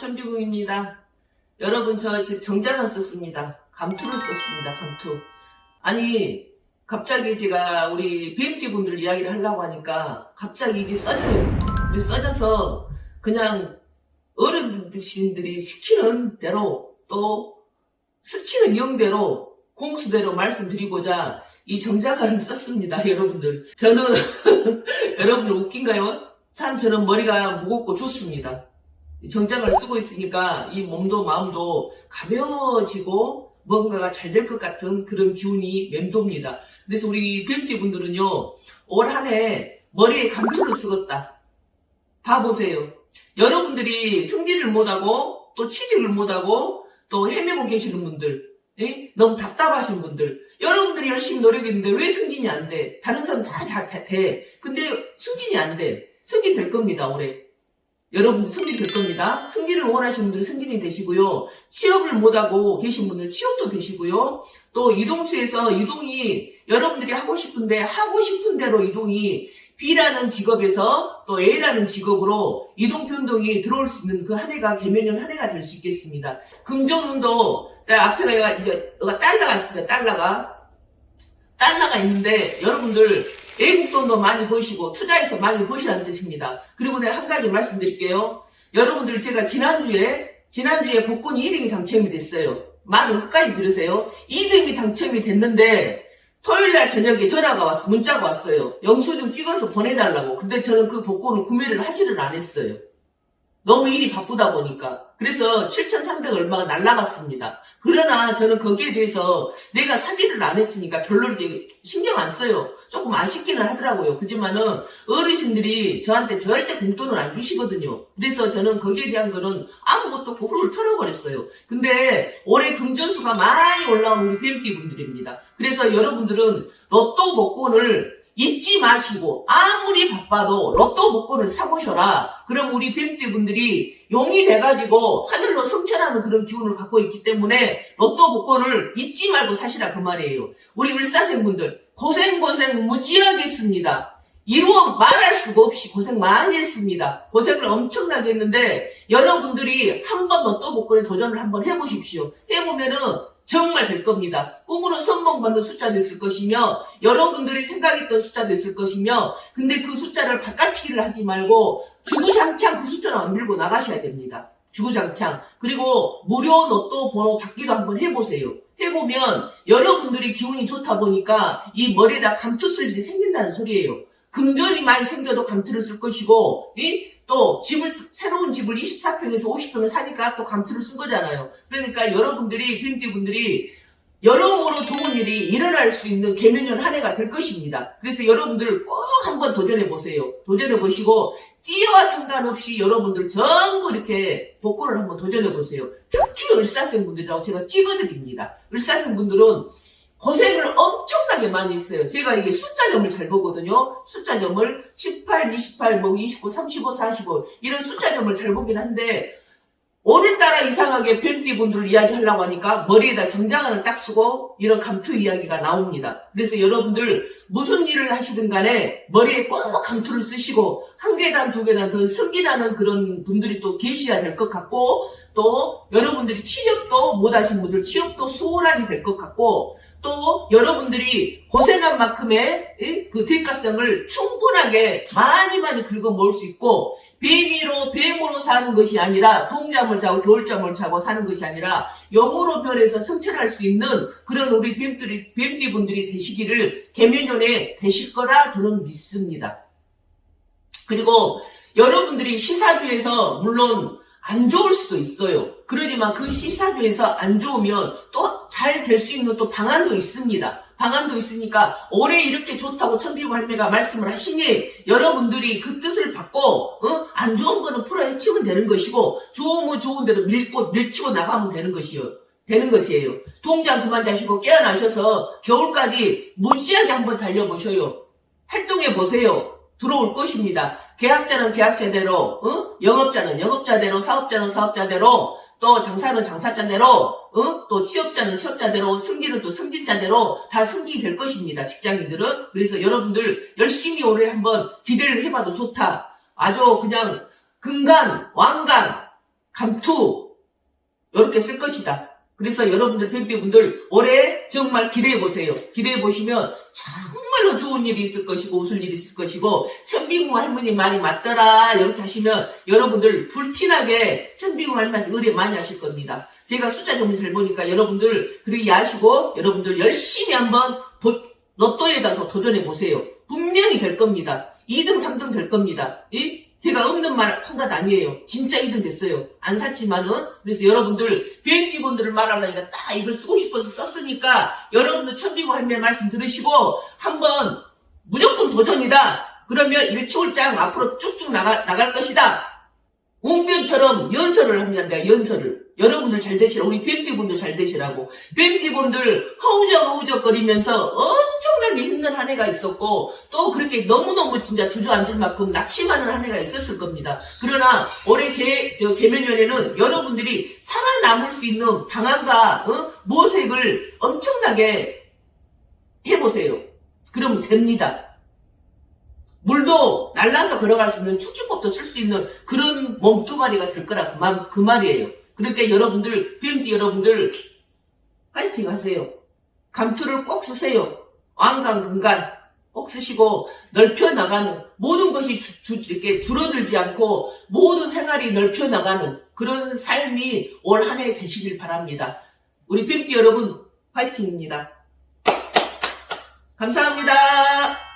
이동입니다. 여러분 저 지금 정장을 썼습니다. 감투를 썼습니다. 감투. 아니 갑자기 제가 우리 BMT 분들 이야기를 하려고 하니까 갑자기 이게 써져요. 써져서 그냥 어른들이 시키는 대로 또 스치는 영대로 공수대로 말씀드리고자 이 정자가를 썼습니다, 여러분들. 저는 여러분들 웃긴가요? 참 저는 머리가 무겁고 좋습니다. 정장을 쓰고 있으니까 이 몸도 마음도 가벼워지고 뭔가가 잘 될 것 같은 그런 기운이 맴돕니다. 그래서 우리 뱀띠 분들은요, 올 한 해 머리에 감투를 쓰겠다. 봐보세요. 여러분들이 승진을 못하고 또 취직을 못하고 또 헤매고 계시는 분들, 예? 너무 답답하신 분들, 여러분들이 열심히 노력했는데 왜 승진이 안 돼? 다른 사람 다 잘 돼. 근데 승진이 안 돼. 승진 될 겁니다, 올해. 여러분들 승진 될 겁니다. 승진을 원하시는 분들은 승진이 되시고요. 취업을 못하고 계신 분들 취업도 되시고요. 또 이동수에서 이동이 여러분들이 하고 싶은데 하고 싶은 대로 이동이 B라는 직업에서 또 A라는 직업으로 이동 변동이 들어올 수 있는 그 한 해가 개면년 한 해가 될 수 있겠습니다. 금전운도 앞에가 이제 여기가 달러가 있습니다. 달러가 달러가 있는데 여러분들 외국 돈도 많이 버시고 투자해서 많이 버시라는 뜻입니다. 그리고 내가 한 가지 말씀드릴게요. 여러분들 제가 지난주에 지난주에 복권 2등이 당첨이 됐어요. 말을 끝까지 들으세요. 2등이 당첨이 됐는데 토요일날 저녁에 전화가 왔어 문자가 왔어요. 영수증 찍어서 보내달라고. 근데 저는 그 복권을 구매를 하지를 않았어요. 너무 일이 바쁘다 보니까. 그래서 7,300 얼마가 날라갔습니다. 그러나 저는 거기에 대해서 내가 사진을 안 했으니까 별로 이렇게 신경 안 써요. 조금 아쉽기는 하더라고요. 그지만은 어르신들이 저한테 절대 공돈을 안 주시거든요. 그래서 저는 거기에 대한 거는 아무것도 훌훌 털어버렸어요. 근데 올해 금전수가 많이 올라온 우리 BMT 분들입니다. 그래서 여러분들은 로또 복권을 잊지 마시고 아무리 바빠도 로또 복권을 사보셔라. 그럼 우리 뱀띠 분들이 용이 돼가지고 하늘로 성천하는 그런 기운을 갖고 있기 때문에 로또 복권을 잊지 말고 사시라 그 말이에요. 우리 을사생 분들 고생 고생 무지하게 했습니다. 이루어 말할 수가 없이 고생 많이 했습니다. 고생을 엄청나게 했는데 여러분들이 한번 로또 복권에 도전을 한번 해보십시오. 해보면은 정말 될 겁니다. 꿈으로 선봉받는 숫자도 있을 것이며 여러분들이 생각했던 숫자도 있을 것이며 근데 그 숫자를 바꿔치기를 하지 말고 주구장창 그 숫자를 안 밀고 나가셔야 됩니다. 주구장창 그리고 무료 로또 번호 받기도 한번 해보세요. 해보면 여러분들이 기운이 좋다 보니까 이 머리에다 감투 쓸 일이 생긴다는 소리예요. 금전이 많이 생겨도 감투를 쓸 것이고 이? 또 집을 새로운 집을 24평에서 50평을 사니까 또 감투를 쓴 거잖아요. 그러니까 여러분들이 빈티 분들이 여러모로 좋은 일이 일어날 수 있는 개면년 한 해가 될 것입니다. 그래서 여러분들 꼭 한번 도전해 보세요. 도전해 보시고 띠와 상관없이 여러분들 전부 이렇게 복권을 한번 도전해 보세요. 특히 을사생 분들이라고 제가 찍어드립니다. 을사생 분들은 고생을 엄청나게 많이 했어요. 제가 이게 숫자점을 잘 보거든요. 숫자점을 18, 28, 뭐 29, 35, 45 이런 숫자점을 잘 보긴 한데 오늘따라 이상하게 분들을 이야기하려고 하니까 머리에다 정장을 딱 쓰고 이런 감투 이야기가 나옵니다. 그래서 여러분들 무슨 일을 하시든 간에 머리에 꼭 감투를 쓰시고 한 계단 두 계단 더 승진하는 그런 분들이 또 계셔야 될 것 같고 또 여러분들이 취업도 못하신 분들 취업도 수월하게 될 것 같고 또 여러분들이 고생한 만큼의 이? 그 대가성을 충분하게 많이 많이 긁어 모을 수 있고 뱀이로 뱀으로 사는 것이 아니라 동잠을 자고 겨울잠을 자고 사는 것이 아니라 영으로 별에서 승천할 수 있는 그런 우리 뱀들이 뱀띠 분들이 되시기를 개면연에 되실 거라 저는 믿습니다. 그리고 여러분들이 시사주에서 물론 안 좋을 수도 있어요. 그러지만 그 시사주에서 안 좋으면 또 잘 될 수 있는 또 방안도 있습니다. 방안도 있으니까 올해 이렇게 좋다고 천비고 할매가 말씀을 하시니 여러분들이 그 뜻을 받고 어? 안 좋은 거는 풀어 헤치면 되는 것이고 좋으면 좋은 대로 밀고 밀치고 나가면 되는 것이요. 되는 것이에요. 동장 그만 자시고 깨어나셔서 겨울까지 무지하게 한번 달려보셔요. 활동해 보세요. 들어올 것입니다. 계약자는 계약자대로, 어? 영업자는 영업자대로, 사업자는 사업자대로, 또 장사는 장사자대로, 어? 또 취업자는 취업자대로, 승진은 또 승진자대로 다 승진이 될 것입니다. 직장인들은. 그래서 여러분들 열심히 올해 한번 기대를 해봐도 좋다. 아주 그냥 금간, 왕간, 감투, 이렇게 쓸 것이다. 그래서 여러분들 팬티분들 올해 정말 기대해 보세요. 기대해 보시면 정말로 좋은 일이 있을 것이고 웃을 일이 있을 것이고 천비구 할머니 말이 맞더라 이렇게 하시면 여러분들 불티나게 천비구 할머니한테 의뢰 많이 하실 겁니다. 제가 숫자 좀잘 보니까 여러분들 그렇게 아시고 여러분들 열심히 한번 보- 로또에다 도 도전해 보세요. 분명히 될 겁니다. 2등, 3등 될 겁니다. 이? 제가 없는 말 한 것 아니에요. 진짜 2등 됐어요. 안 샀지만은 그래서 여러분들 비행기분들을 말하려니까 딱 이걸 쓰고 싶어서 썼으니까 여러분들 천비고 할매 말씀 들으시고 한번 무조건 도전이다. 그러면 일초월장 앞으로 쭉쭉 나가, 나갈 것이다. 웅변처럼 연설을 합니다. 연설을. 여러분들 잘 되시라. 우리 뱀띠분들 잘 되시라고. 뱀띠분들 허우적 허우적거리면서 힘든 한 해가 있었고 또 그렇게 너무너무 진짜 주저앉을 만큼 낙심하는 한 해가 있었을 겁니다. 그러나 올해 개, 저 개면연에는 여러분들이 살아남을 수 있는 방안과 어? 모색을 엄청나게 해보세요. 그러면 됩니다. 물도 날라서 걸어갈 수 있는 축지법도 쓸 수 있는 그런 몸뚱아리가 될 거라 그, 말, 그 말이에요. 그러니까 여러분들, BMT 여러분들, 파이팅 하세요. 감투를 꼭 쓰세요. 왕관, 근간 꼭 쓰시고 넓혀 나가는 모든 것이 주, 주- 이렇게 줄어들지 않고 모든 생활이 넓혀 나가는 그런 삶이 올 한 해 되시길 바랍니다. 우리 BMT 여러분, 파이팅입니다. 감사합니다.